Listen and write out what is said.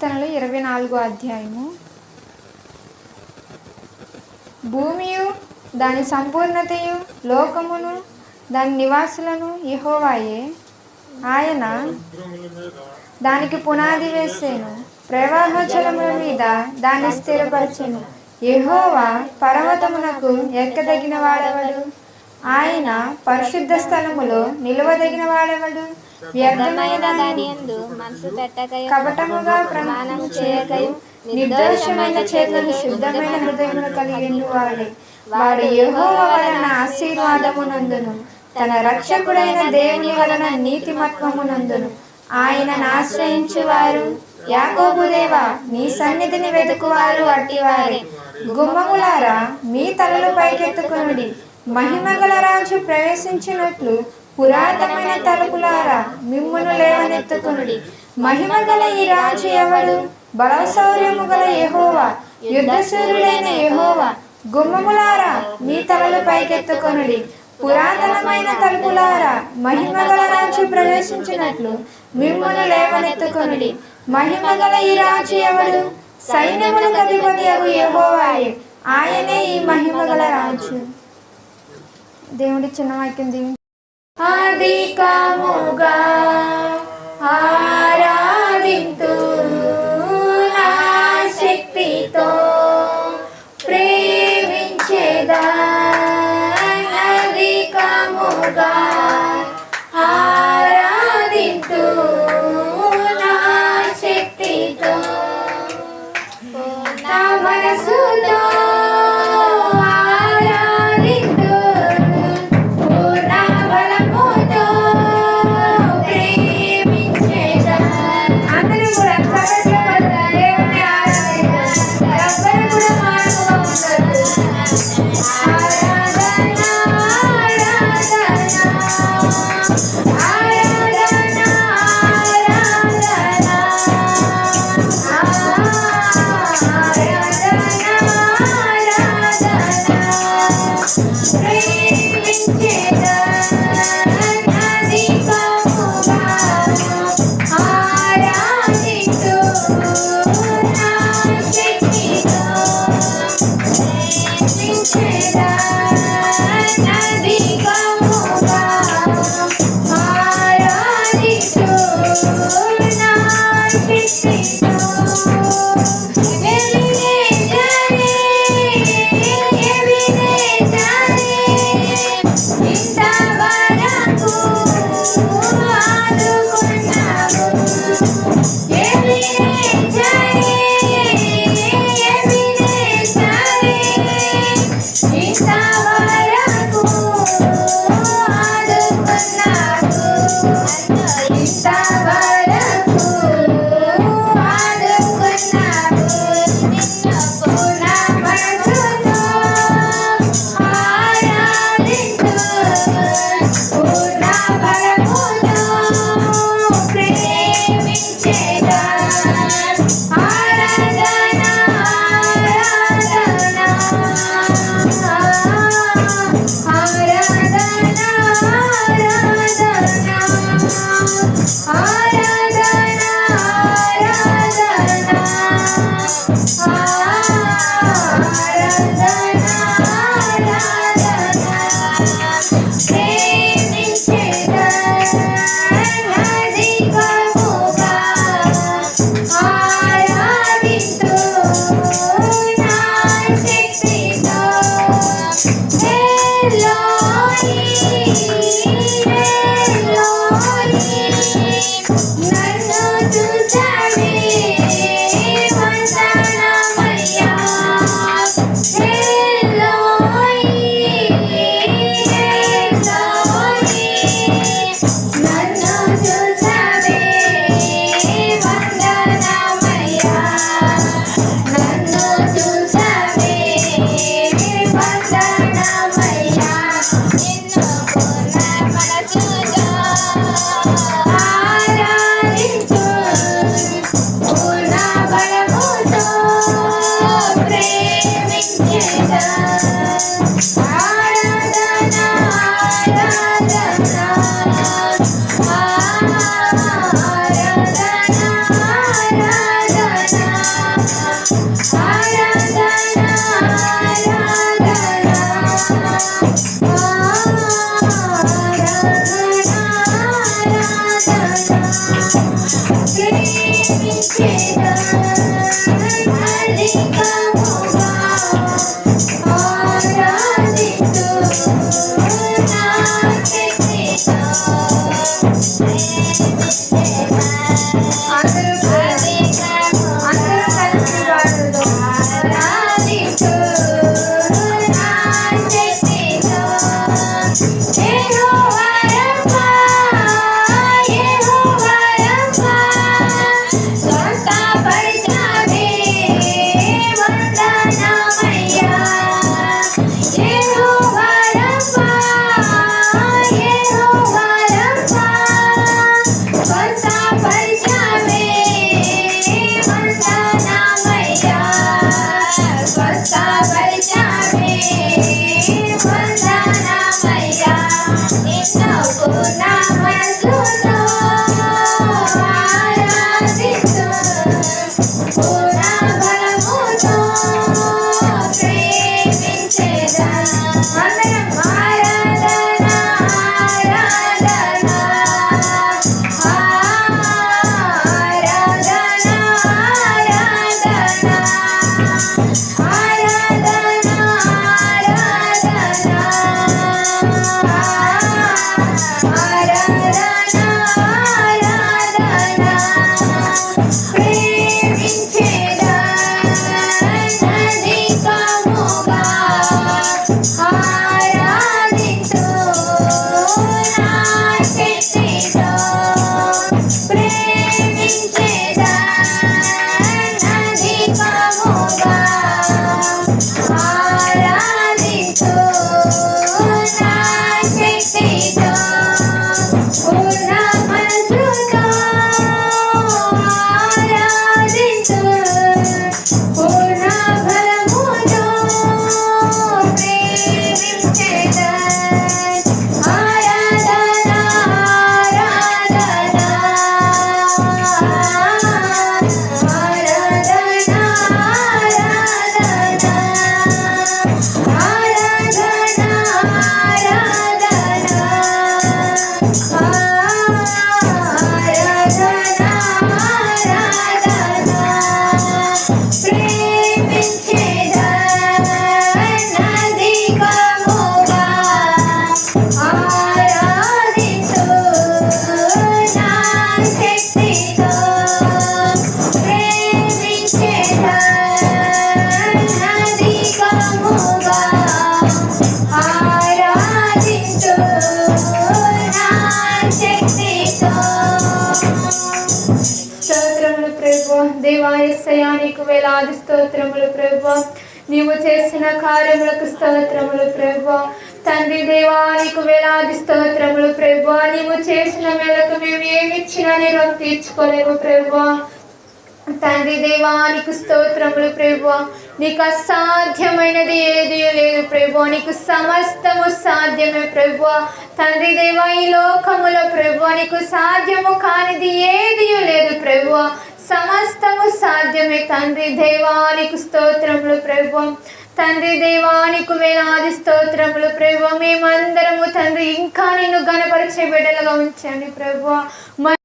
కీర్తనలు ఇరవై నాలుగో అధ్యాయము. భూమియు దాని సంపూర్ణతయు లోకమును దాని నివాసులను యెహోవాయే. ఆయన దానికి పునాది వేసేను. ప్రవాహ జలముల మీద దాన్ని స్థిరపరచెను. యహోవా పర్వతమునకు ఎక్కదగిన వాడెవడు ఆయన పరిశుద్ధ స్థలములో నిలవదగిన వాడెవడు వ్యర్థమైన దాని యందు మనసు పెట్టకయు కపటముగా ప్రమాణము చేయకయు నిర్దోషమైన చేతులు శుద్ధమైన హృదయమును కలిగిన వాడే వాడు యెహోవా వలన ఆశీర్వాదమునందును. తన రక్షకుడైన దేవుని వలన నీతిమత్వమునందును. ఆయనను ఆశ్రయించు వారు యాకోబు దేవా నీ సన్నిధిని వెతుకువారు అట్టివారే. గుమ్మములారా మీ తలలు పైకెత్తుకొనుడి. మహిమగల రాజు ప్రవేశించినట్లు పురాతనమైన తలుపులారా మిమ్మును మహిమ గల ఈ రాజు ఎవడు? బలశౌర్యము గల యెహోవా యుద్ధశూరుడైన యహోవా. గుమ్మములారా మీ తలలు పైకెత్తుకొనుడి. పురాతనమైన తలుపులారా మహిమ గల రాజు ప్రవేశించినట్లు మిమ్మును లేవనెత్తుకొనుడి. మహిమగల ఈ రాజు ఎవడు? సైన్యములకు అధిపతి అగు యహోవాయే ఆయనే ఈ మహిమ గల రాజు. దేవుడి చిన్న వాక్యం దీవి అధికముగా Para నీకు వేలాది స్తోత్రములు ప్రభు నీవు చేసిన కార్యములకు స్తోత్రములు ప్రభు తండ్రి దేవానికి వేలాది స్తోత్రములు ప్రభు నీవు చేసిన మేరకు మేము ఏమి ఇచ్చినా నేను తీర్చుకోలేము ప్రభు తండ్రి దేవానికి స్తోత్రములు ప్రభు నీకు అసాధ్యమైనది ఏది లేదు ప్రభు నీకు సమస్తము సాధ్యమే ప్రభు తండ్రి దేవా ఈ లోకములో ప్రభు నీకు సాధ్యము కానిది ఏది లేదు ప్రభు సమస్తము సాధ్యమే. తండ్రి దేవానికి స్తోత్రములు ప్రభువం. తండ్రి దేవానికి వేలాది స్తోత్రములు ప్రభు మేమందరము తండ్రి ఇంకా నిన్ను గణపరిచే బిడ్డలుగా ఉంచండి ప్రభు